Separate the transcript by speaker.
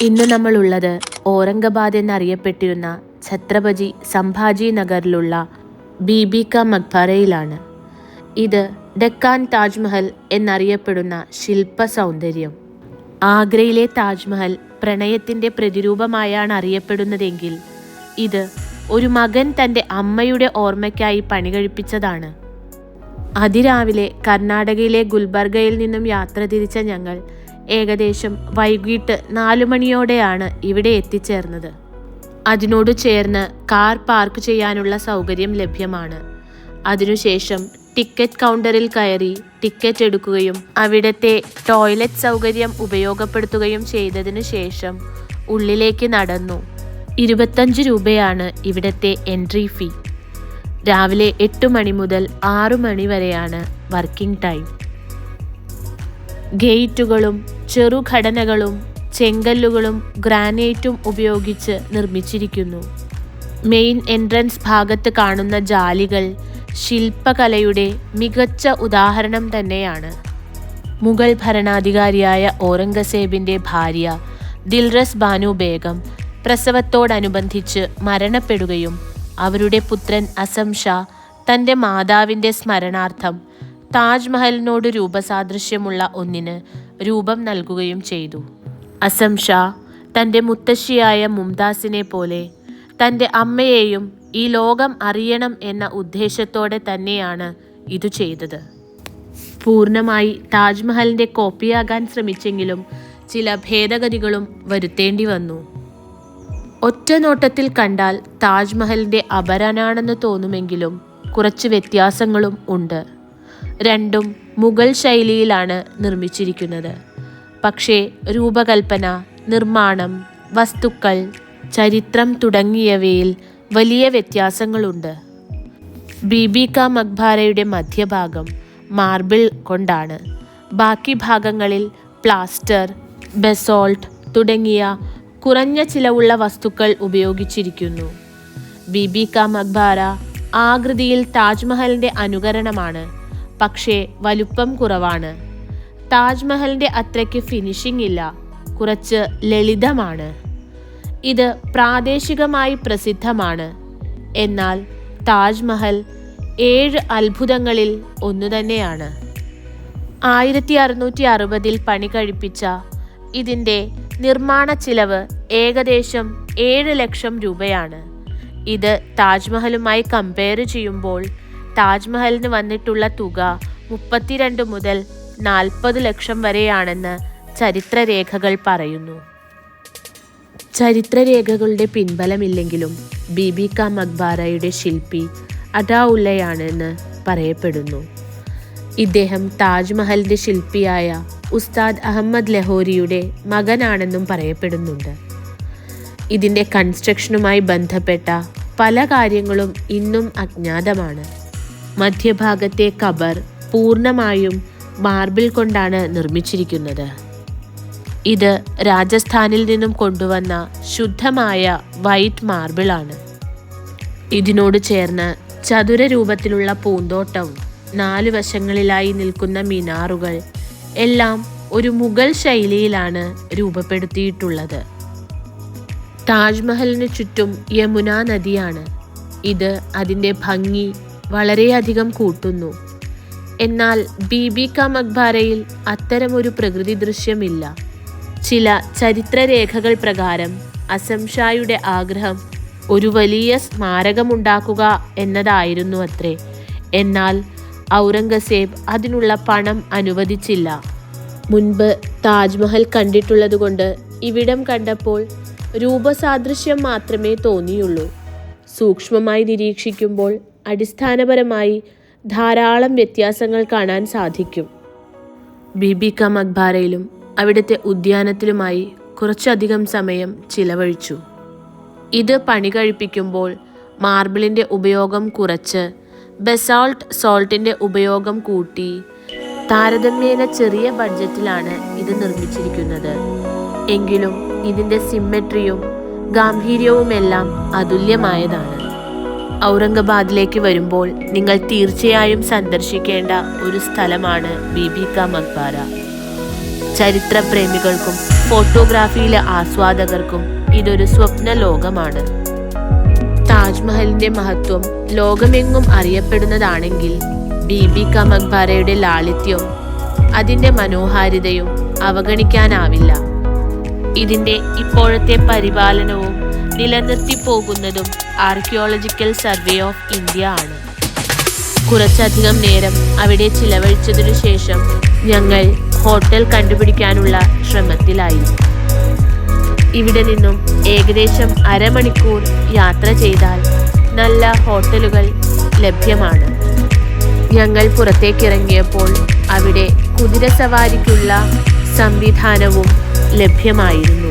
Speaker 1: ഇന്ന് നമ്മളുള്ളത് ഔറംഗബാദ് എന്നറിയപ്പെട്ടിരുന്ന ഛത്രപതി സംഭാജി നഗറിലുള്ള ബീബി കാ മക്ബറയിലാണ് ഇത് ഡെക്കാൻ താജ്മഹൽ എന്നറിയപ്പെടുന്ന ശില്പ സൗന്ദര്യം. ആഗ്രയിലെ താജ്മഹൽ പ്രണയത്തിന്റെ പ്രതിരൂപമായാണ് അറിയപ്പെടുന്നതെങ്കിൽ ഇത് ഒരു മകൻ തന്റെ അമ്മയുടെ ഓർമ്മയ്ക്കായി പണികഴിപ്പിച്ചതാണ്. അതിരാവിലെ കർണാടകയിലെ ഗുൽബർഗയിൽ നിന്നും യാത്ര തിരിച്ച ഞങ്ങൾ ഏകദേശം വൈകിട്ട് നാലു മണിയോടെയാണ് ഇവിടെ എത്തിച്ചേർന്നത്. അതിനോട് ചേർന്ന് കാർ പാർക്ക് ചെയ്യാനുള്ള സൗകര്യം ലഭ്യമാണ്. അതിനുശേഷം ടിക്കറ്റ് കൗണ്ടറിൽ കയറി ടിക്കറ്റ് എടുക്കുകയും അവിടത്തെ ടോയ്ലറ്റ് സൗകര്യം ഉപയോഗപ്പെടുത്തുകയും ചെയ്തതിനു ശേഷം ഉള്ളിലേക്ക് നടന്നു. ഇരുപത്തഞ്ച് രൂപയാണ് ഇവിടത്തെ എൻട്രി ഫീ. രാവിലെ എട്ട് മണി മുതൽ ആറു മണി വരെയാണ് വർക്കിംഗ് ടൈം. ഗേറ്റുകളും ചെറുഘടനകളും ചെങ്കല്ലുകളും ഗ്രാനൈറ്റും ഉപയോഗിച്ച് നിർമ്മിച്ചിരിക്കുന്നു. മെയിൻ എൻട്രൻസ് ഭാഗത്ത് കാണുന്ന ജാലികൾ ശില്പകലയുടെ മികച്ച ഉദാഹരണം തന്നെയാണ്. മുഗൾ ഭരണാധികാരിയായ ഔറംഗസേബിന്റെ ഭാര്യ ദിൽറസ് ബാനു ബേഗം പ്രസവത്തോടനുബന്ധിച്ച് മരണപ്പെടുകയും അവരുടെ പുത്രൻ അസം ഷാ തന്റെ മാതാവിന്റെ സ്മരണാർത്ഥം താജ്മഹലിനോട് രൂപസാദൃശ്യമുള്ള ഒന്നിന് രൂപം നൽകുകയും ചെയ്തു. അസം ഷാ തന്റെ മുത്തശ്ശിയായ മുംതാസിനെ പോലെ തന്റെ അമ്മയെയും ഈ ലോകം അറിയണം എന്ന ഉദ്ദേശത്തോടെ തന്നെയാണ് ഇത് ചെയ്തത്. പൂർണമായി താജ്മഹലിന്റെ കോപ്പിയാകാൻ ശ്രമിച്ചെങ്കിലും ചില ഭേദഗതികളും വരുത്തേണ്ടി വന്നു. ഒറ്റ നോട്ടത്തിൽ കണ്ടാൽ താജ്മഹലിന്റെ അപരനാണെന്ന് തോന്നുമെങ്കിലും കുറച്ച് വ്യത്യാസങ്ങളും ഉണ്ട്. രണ്ടും മുഗൾ ശൈലിയിലാണ് നിർമ്മിച്ചിരിക്കുന്നത്. പക്ഷേ രൂപകൽപ്പന നിർമ്മാണം വസ്തുക്കൾ ചരിത്രം തുടങ്ങിയവയിൽ വലിയ വ്യത്യാസങ്ങളുണ്ട്. ബീബി കാ. മക്ബാരയുടെ മധ്യഭാഗം മാർബിൾ കൊണ്ടാണ്. ബാക്കി ഭാഗങ്ങളിൽ പ്ലാസ്റ്റർ ബെസോൾട്ട് തുടങ്ങിയ കുറഞ്ഞ ചിലവുള്ള വസ്തുക്കൾ ഉപയോഗിച്ചിരിക്കുന്നു. ബീബി കാ. മക്ബാര ആകൃതിയിൽ താജ്മഹലിന്റെ അനുകരണമാണ് പക്ഷേ വലുപ്പം കുറവാണ്. താജ്മഹലിന്റെ അത്രയ്ക്ക് ഫിനിഷിംഗ് ഇല്ല. കുറച്ച് ലളിതമാണ്. ഇത് പ്രാദേശികമായി പ്രസിദ്ധമാണ്. എന്നാൽ താജ്മഹൽ ഏഴ് അത്ഭുതങ്ങളിൽ ഒന്നുതന്നെയാണ് ആയിരത്തി അറുന്നൂറ്റി അറുപതിൽ പണി കഴിപ്പിച്ച ഇതിന്റെ നിർമ്മാണ ചിലവ് ഏകദേശം ഏഴ് ലക്ഷം രൂപയാണ്. ഇത് താജ്മഹലുമായി കമ്പയർ ചെയ്യുമ്പോൾ താജ്മഹലിന് വന്നിട്ടുള്ള തുക മുപ്പത്തിരണ്ട് മുതൽ നാൽപ്പത് ലക്ഷം വരെയാണെന്ന് ചരിത്രരേഖകൾ പറയുന്നു. ചരിത്രരേഖകളുടെ പിൻബലമില്ലെങ്കിലും ബീബി കാ മക്ബാറയുടെ ശില്പി അഡാഉല്ലയാണെന്ന് പറയപ്പെടുന്നു. ഇദ്ദേഹം താജ്മഹലിന്റെ ശില്പിയായ ഉസ്താദ് അഹമ്മദ് ലഹോരിയുടെ മകനാണെന്നും പറയപ്പെടുന്നുണ്ട്. ഇതിന്റെ കൺസ്ട്രക്ഷനുമായി ബന്ധപ്പെട്ട പല കാര്യങ്ങളും ഇന്നും അജ്ഞാതമാണ്. മധ്യഭാഗത്തെ കബർ പൂർണമായും മാർബിൾ കൊണ്ടാണ് നിർമ്മിച്ചിരിക്കുന്നത്. ഇത് രാജസ്ഥാനിൽ നിന്നും കൊണ്ടുവന്ന ശുദ്ധമായ വൈറ്റ് മാർബിൾ ആണ്. ഇതിനോട് ചേർന്ന് ചതുര രൂപത്തിലുള്ള പൂന്തോട്ടവും നാല് വശങ്ങളിലായി നിൽക്കുന്ന മിനാറുകൾ എല്ലാം ഒരു മുഗൾ ശൈലിയിലാണ് രൂപപ്പെടുത്തിയിട്ടുള്ളത്. താജ്മഹലിന് ചുറ്റും യമുന നദിയാണ്. ഇത് അതിന്റെ ഭംഗി വളരെയധികം കൂട്ടുന്നു. എന്നാൽ ബീബി ക മക്ബാരയിൽ അത്തരമൊരു പ്രകൃതി ദൃശ്യമില്ല. ചില ചരിത്രരേഖകൾ പ്രകാരം അസംഷായുടെ ആഗ്രഹം ഒരു വലിയ സ്മാരകമുണ്ടാക്കുക എന്നതായിരുന്നു അത്രേ എന്നാൽ ഔറംഗസേബ് അതിനുള്ള പണം അനുവദിച്ചില്ല. മുൻപ് താജ്മഹൽ കണ്ടിട്ടുള്ളതുകൊണ്ട് ഇവിടം കണ്ടപ്പോൾ രൂപസാദൃശ്യം മാത്രമേ തോന്നിയുള്ളൂ. സൂക്ഷ്മമായി നിരീക്ഷിക്കുമ്പോൾ അടിസ്ഥാനപരമായി ധാരാളം വ്യത്യാസങ്ങൾ കാണാൻ സാധിക്കും. ബിബി കാ മക്ബാരയിലും അവിടുത്തെ ഉദ്യാനത്തിലുമായി കുറച്ചധികം സമയം ചിലവഴിച്ചു. ഇത് പണി കഴിപ്പിക്കുമ്പോൾ മാർബിളിന്റെ ഉപയോഗം കുറച്ച് ബെസാൾട്ട് സോൾട്ടിന്റെ ഉപയോഗം കൂട്ടി താരതമ്യേന ചെറിയ ബഡ്ജറ്റിലാണ് ഇത് നിർമ്മിച്ചിരിക്കുന്നത്. എങ്കിലും ഇതിന്റെ സിമ്മെട്രിയും ഗാംഭീര്യവുമെല്ലാം അതുല്യമായതാണ്. ഔറംഗബാദിലേക്ക് വരുമ്പോൾ നിങ്ങൾ തീർച്ചയായും സന്ദർശിക്കേണ്ട ഒരു സ്ഥലമാണ് ബീബി കാ മക്ബാര. ചരിത്രപ്രേമികൾക്കും ഫോട്ടോഗ്രാഫിയിലെ ആസ്വാദകർക്കും ഇതൊരു സ്വപ്ന ലോകമാണ്. താജ്മഹലിന്റെ മഹത്വം ലോകമെങ്ങും അറിയപ്പെടുന്നതാണെങ്കിൽ ബീബി കാ മക്ബാരയുടെ ലാളിത്യവും അതിന്റെ മനോഹാരിതയും അവഗണിക്കാനാവില്ല. ഇതിന്റെ ഇപ്പോഴത്തെ പരിപാലനവും നിലനിർത്തി പോകുന്നതും ആർക്കിയോളജിക്കൽ സർവേ ഓഫ് ഇന്ത്യ ആണ്. കുറച്ചധികം നേരം അവിടെ ചിലവഴിച്ചതിനു ശേഷം ഞങ്ങൾ ഹോട്ടൽ കണ്ടുപിടിക്കാനുള്ള ശ്രമത്തിലായി. ഇവിടെ നിന്നും ഏകദേശം അരമണിക്കൂർ യാത്ര ചെയ്താൽ നല്ല ഹോട്ടലുകൾ ലഭ്യമാണ്. ഞങ്ങൾ പുറത്തേക്കിറങ്ങിയപ്പോൾ അവിടെ കുതിര സവാരിക്കുള്ള സംവിധാനവും ലഭ്യമായിരുന്നു.